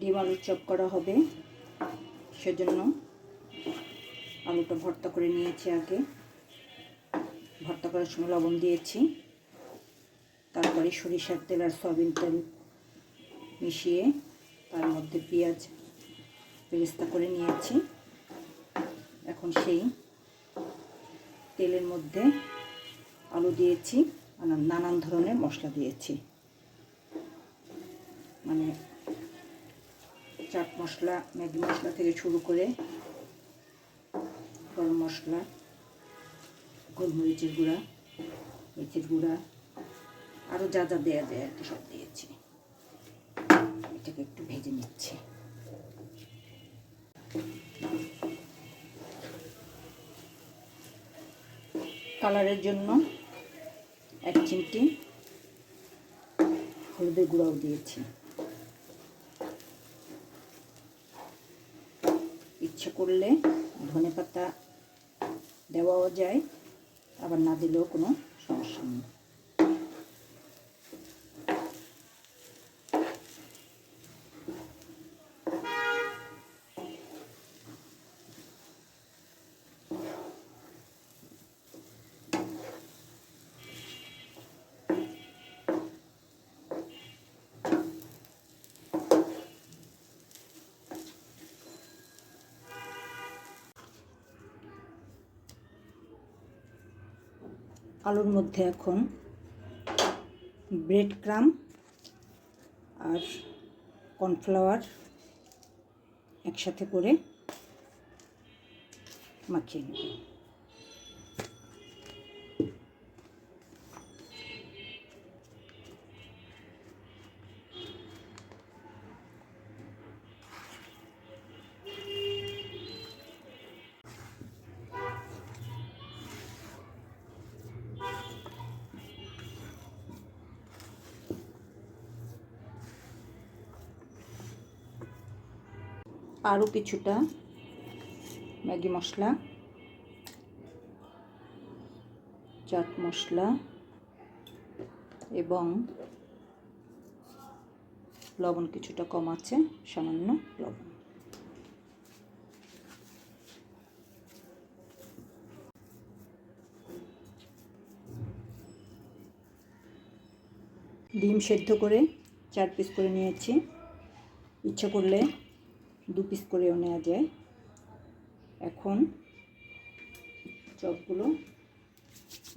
ডিম আলুর চপ করা হবে। সেজন্য আলুটা ভর্তা করে নিয়েছি আগে। ভর্তা করার সময় লবণ দিয়েছি। তারপরে সরিষার তেল আর সয়াবিন তেল মিশিয়ে তার মধ্যে পেঁয়াজ বেরেস্তা করে নিয়েছি। এখন সেই তেলের মধ্যে আলু দিয়েছি নানান ধরনের মশলা দিয়েছি মানে চাট মশলা, ম্যাগি মশলা থেকে শুরু করে গরম মশলা, গোলমরিচের গুঁড়া, মরিচের গুঁড়া আরও যা যা দেওয়া যায় আর কি সব দিয়েছি। এটাকে একটু ভেজে নিচ্ছি। কালারের জন্য এক চিমটি হলুদের গুঁড়াও দিয়েছি। ইচ্ছে করলে ধনে পাতা দেওয়াও যায় আবার না দিলেও কোনো সমস্যা নেই। আলুর মধ্যে এখন ব্রেড ক্রাম আর কর্নফ্লাওয়ার একসাথে করে মাখিয়ে নেব। আরও কিছুটা ম্যাগি মশলা, চাট মশলা এবং লবণ কিছুটা কম আছে, সামান্য লবণ। ডিম সেদ্ধ করে চার পিস করে নিয়েছি। ইচ্ছা করলে দু পিস করেও নেওয়া যায়। এখন চপগুলো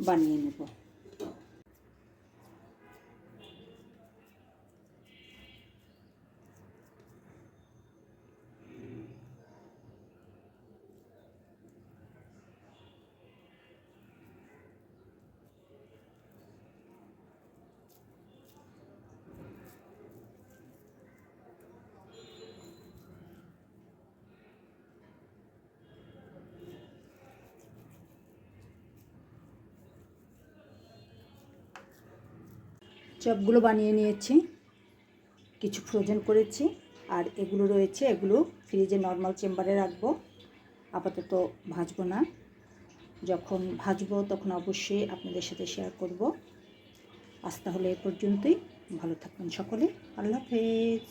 বানিয়ে নেব। চপগুলো বানিয়ে নিয়েছি। কিছু ফ্রোজেন করেছি আর এগুলো রয়েছে, এগুলো ফ্রিজে নর্মাল চেম্বারে রাখব। আপাতত ভাজবো না। যখন ভাজবো তখন অবশ্যই আপনাদের সাথে শেয়ার করব। আজ তাহলে এ পর্যন্তই। ভালো থাকবেন সকলে। আল্লাহ হাফেজ।